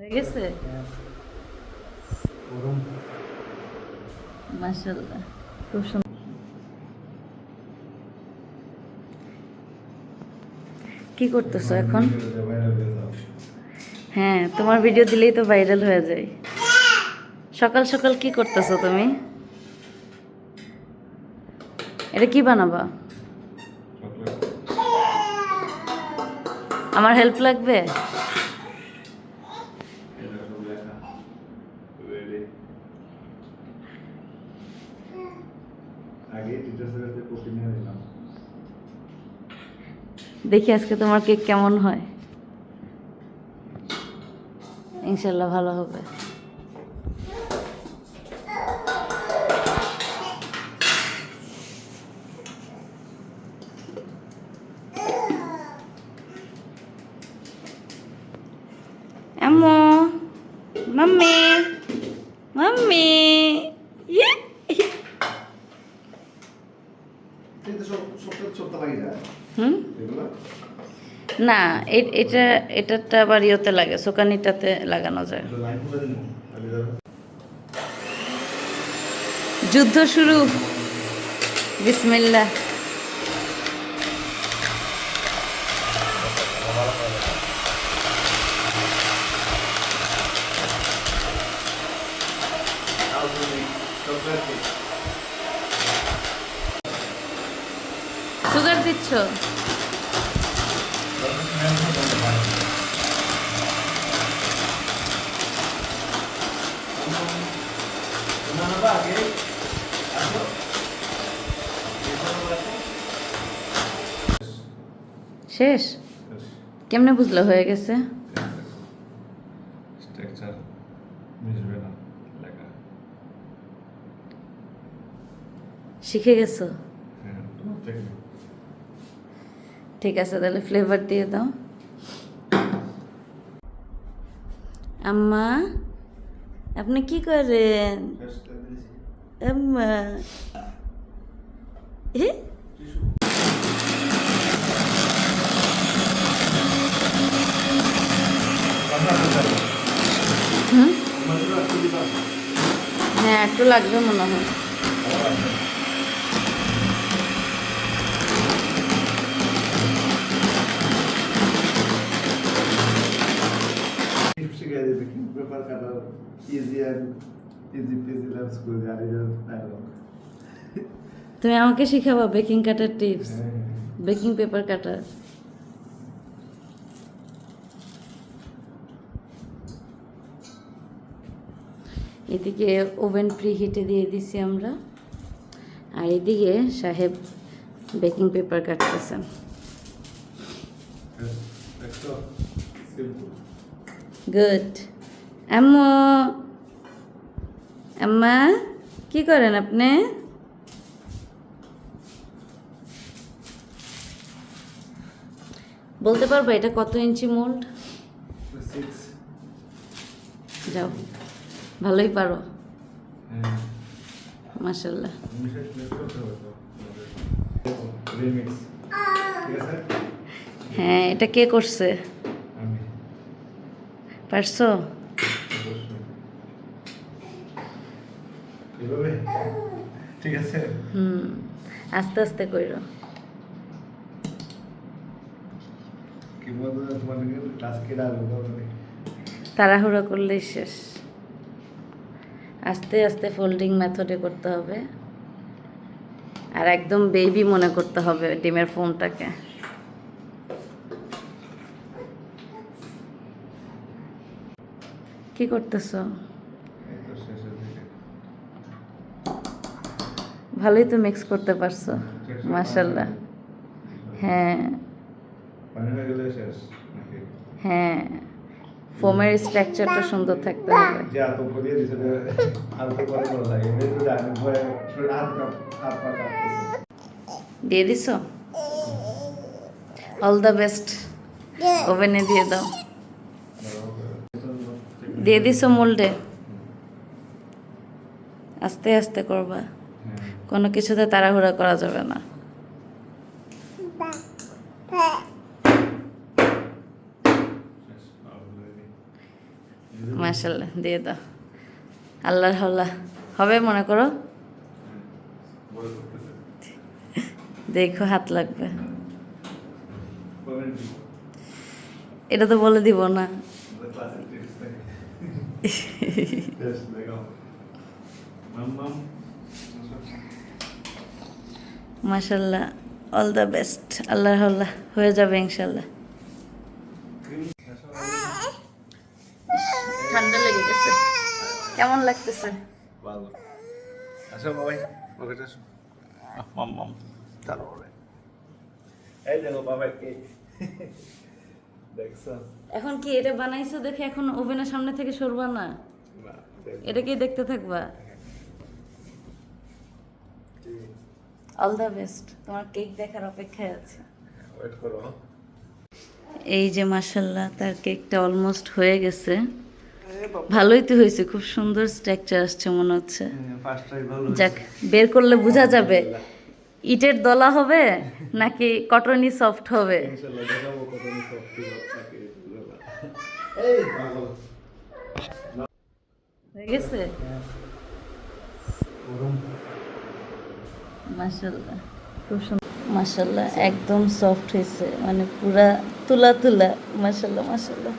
হয়ে গেছে? গরম। খুব সুন্দর কি করতেছো এখন? হ্যাঁ তোমার ভিডিও দিলেই তো ভাইরাল হয়ে যায়। সকাল সকাল কি করতেছো তুমি? এটা কি বানাবা? আমার হেল্প লাগবে? আগে নিয়ে নিলাম। দেখি আজকে তোমার কেক কেমন হয়? ইনশাল্লাহ ভালো হবে। Mummy mummy. হুম? না এটা এটাটা আবার ইয়েতে লাগে সোকানিটাতে লাগানো যায়। যুদ্ধ শুরু। বিসমিল্লাহ। সুগার দিচ্ছ? শেষ? কেমনে বুঝলো? হয়ে গেছে? স্ট্রাকচার মিশবে না লেখা। শিখে গেছো হ্যাঁ ঠিক ঠিক আছে, তাহলে ফ্লেভার দিয়ে দাও। আম্মা, আপনি কি করেন? আম্মা? হুম? হ্যাঁ একটু লাগবে মনে হয়। ইজি অ্যান্ড ইজি পেজি জানি ডায়লগ তুমি আমাকে শিখাবা baking cutter tips baking paper cutter এদিকে ওভেন প্রি হিটে দিয়ে দিছি আমরা। আর এদিকে সাহেব বেকিং পেপার কাটতেছেন গুড আম্মু আম্মা কি করেন আপনি? বলতে পারব এটা কত ইঞ্চি মোল্ড যাও, ভালোই পারো। মাসাল্লাহ হ্যাঁ এটা কে করছে? পারছ? এভাবে ঠিক আছে? হুম আস্তে আস্তে কইরো। কি বলতো ক্লাস কেটে আসব তাড়াহুড়ো করলেই শেষ। আস্তে আস্তে ফোল্ডিং মেথডে করতে হবে। আর একদম বেবি মনে করতে হবে ডিমের ফোমটাকে কি করতেছো এই তো শেষের দিকে ভালোই তো মিক্স করতে পারছ মাশাল্লাহ হ্যাঁ। হয়ে। ফোমের স্ট্রাকচারটা সুন্দর থাকতে হবে। দিয়ে দিছে অল দ্য বেস্ট ওভেনে দিয়ে দাও। দিয়ে দিছো মোল্ডে আস্তে আস্তে করবা। কোনো কিছুতে তাড়াহুড়া করা যাবে না। শেষ মাশাল্লাহ দিয়ে দাও। আল্লাহর হল্লা হবে মনে করো? দেখো, হাত লাগবে। এটা তো বলে দিব না। ক্লাসে টিপস থাকে টেস্ট মাশাল্লাহ অল দ্য বেস্ট আল্লাহ হল্লা হয়ে যাবে ইনশাল্লাহ ঠান্ডা লেগে গেছে। কেমন লাগতেছে? ভালো। আসো বাবাই পকেটে আসো। মাম মাম। তারপরে। এই দেখো বাবাই কে। এখন কি এটা বানাইছো দেখে এখন ওভেনের সামনে থেকে সরবা না? এটাকেই দেখতে থাকবা? অল দ্য বেস্ট তোমার কেক দেখার অপেক্ষায় আছে। ওয়েট করো এই যে মাসাল্লাহ তার কেকটা অলমোস্ট হয়ে গেছে। ভালোই তো হয়েছে খুব সুন্দর স্ট্রাকচার আসছে মনে হচ্ছে। ভালো যাক বের করলে বোঝা যাবে। ইটের দলা হবে নাকি কটনি সফট হবে? হয়ে গেছে? গরম মাসাল্লাহ খুব সুন্দর। একদম সফট হয়েছে। মানে পুরা তুলা তুলা। মাসাল্লাহ মাসাল্লাহ